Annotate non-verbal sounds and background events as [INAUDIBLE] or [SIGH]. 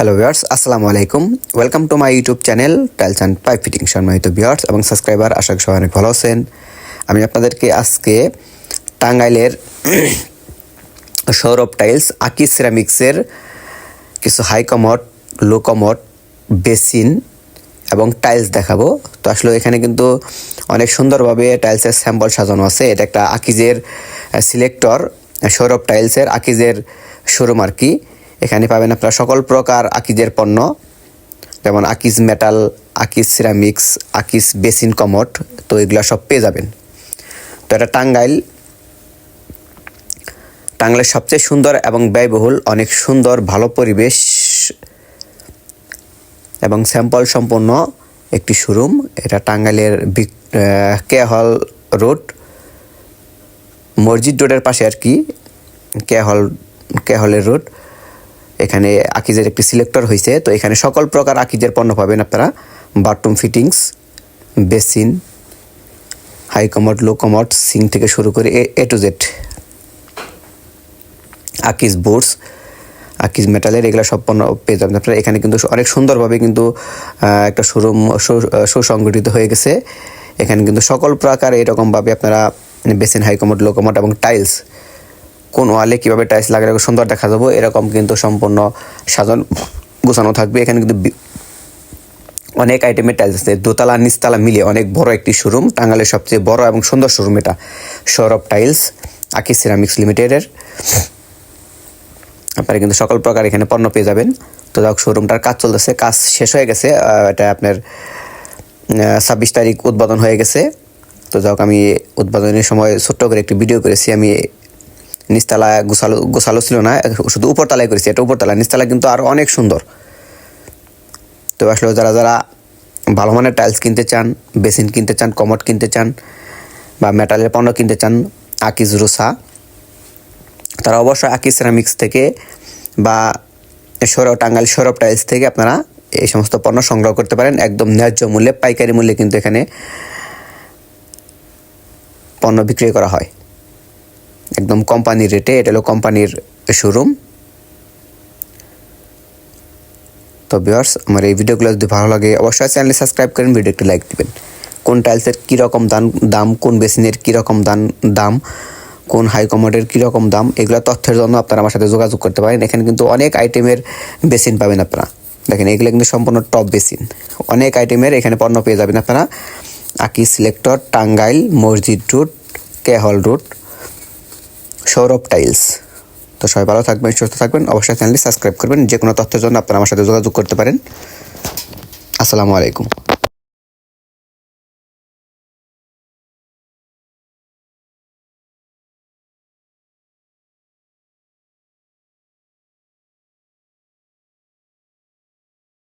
Hello viewers আসসালামু আলাইকুম। Welcome to my YouTube channel tiles and pipe fitting সম্মানিত viewers এবং সাবস্ক্রাইবার আশা করি সবাই অনেক ভালো আছেন। আমি আপনাদেরকে আজকে টাঙ্গাইলের [CLEARS THROAT] সৌরভ টাইলস, আকি সিরামিক্সের কিছু high commode low commode basin এবং টাইলস দেখাবো। তো আসলে এখানে কিন্তু অনেক সুন্দরভাবে টাইলসের স্যাম্পল সাজানো আছে। এটা একটা আকিজের সিলেক্টর সৌরভ টাইলসের আকিজের শোরুম আর কি। এখানে পাবেন আপনারা সকল প্রকার আকিজের পণ্য, যেমন Akij metal, Akij ceramics, Akij basin commode, তো এগুলো সব পেয়ে যাবেন। তো এটা টাঙ্গাইল। টাঙ্গাইলের সবচেয়ে সুন্দর এবং ব্যয়বহুল, অনেক সুন্দর, ভালো পরিবেশ এবং স্যাম্পল সম্পন্ন একটি শোরুম। এটা টাঙ্গাইলের কে হল রোড। মসজিদ রোডের পাশে আর কি কে হল কে হলের রোড। এখানে আকিজের একটি সিলেক্টর হয়েছে তো এখানে সকল প্রকার আকিজের পণ্য পাবেন আপনারা। Bathroom fittings basin high commode low commode sink থেকে শুরু করে A to Z Akij boards Akij মেটালের এগুলো সব পণ্য পেয়ে যাবেন আপনারা। এখানে কিন্তু অনেক সুন্দরভাবে কিন্তু একটা শোরুম সুসংগঠিত হয়ে গেছে। এখানে কিন্তু সকল প্রকার এরকমভাবে আপনারা basin high commode low commode এবং টাইলস কোন ওয়ালে কীভাবে টাইলস লাগালে সুন্দর দেখা যাব, এরকম কিন্তু সম্পূর্ণ সাজানো গোছানো থাকবে। এখানে কিন্তু অনেক আইটেমের টাইলস আছে। দোতলা, নিচতলা মিলিয়ে অনেক বড় একটি শোরুম টাঙ্গালের সবচেয়ে বড় এবং সুন্দর শোরুম এটা। সৌরভ টাইলস আকি সিরামিক্স লিমিটেডের আপনারা কিন্তু সকল প্রকার এখানে পণ্য পেয়ে যাবেন। তো যাক শোরুমটার কাজ চলতেছে, কাজ শেষ হয়ে গেছে। এটা আপনার ছাব্বিশ তারিখ উদ্বোধন হয়ে গেছে। তো যাক, আমি উদ্বোধনের সময় ছোট্ট করে একটি ভিডিও করেছি। আমি নিচতলা গোসালো গোসালো ছিল না, শুধু উপরতলায় করেছি। এটা উপরতলা, নিচতলা কিন্তু আরও অনেক সুন্দর। তো আসলে যারা যারা ভালো মানের টাইলস কিনতে চান, বেসিন কিনতে চান কমট কিনতে চান, বা মেটালের পণ্য কিনতে চান আকিজ রুসা তারা অবশ্যই আকি সিরামিক্স থেকে বা সৌরভ টাঙ্গাইল সৌরভ টাইলস থেকে আপনারা এই সমস্ত পণ্য সংগ্রহ করতে পারেন। একদম ন্যায্য মূল্যে, পাইকারি মূল্যে কিন্তু এখানে পণ্য বিক্রি করা হয়। একদম কোম্পানির রেটে এটা হলো কোম্পানির শোরুম তো ভিউয়ার্স আমার এই ভিডিওগুলো যদি ভালো লাগে, অবশ্যই চ্যানেলে সাবস্ক্রাইব করেন ভিডিও একটু লাইক দিবেন। কোন টাইলসের কীরকম দাম দাম, কোন বেসিনের কীরকম দাম দাম, কোন হাই কমোডের কীরকম দাম, এগুলো তথ্যের জন্য আপনারা আমার সাথে যোগাযোগ করতে পারেন। এখানে কিন্তু অনেক আইটেমের বেসিন পাবেন আপনারা। দেখেন, এগুলো কিন্তু সম্পূর্ণ টপ বেসিন অনেক আইটেমের এখানে পণ্য পেয়ে যাবেন আপনারা। আকি সিলেক্টর টাঙ্গাইল, মসজিদ রুট কেহল রুট সৌরভ টাইলস। তো সবাই ভালো থাকবেন, সুস্থ থাকবেন। অবশ্যই চ্যানেলটি সাবস্ক্রাইব করবেন। যে কোনো তথ্যের জন্য আপনারা আমার সাথে যোগাযোগ করতে পারেন। আসসালামু আলাইকুম।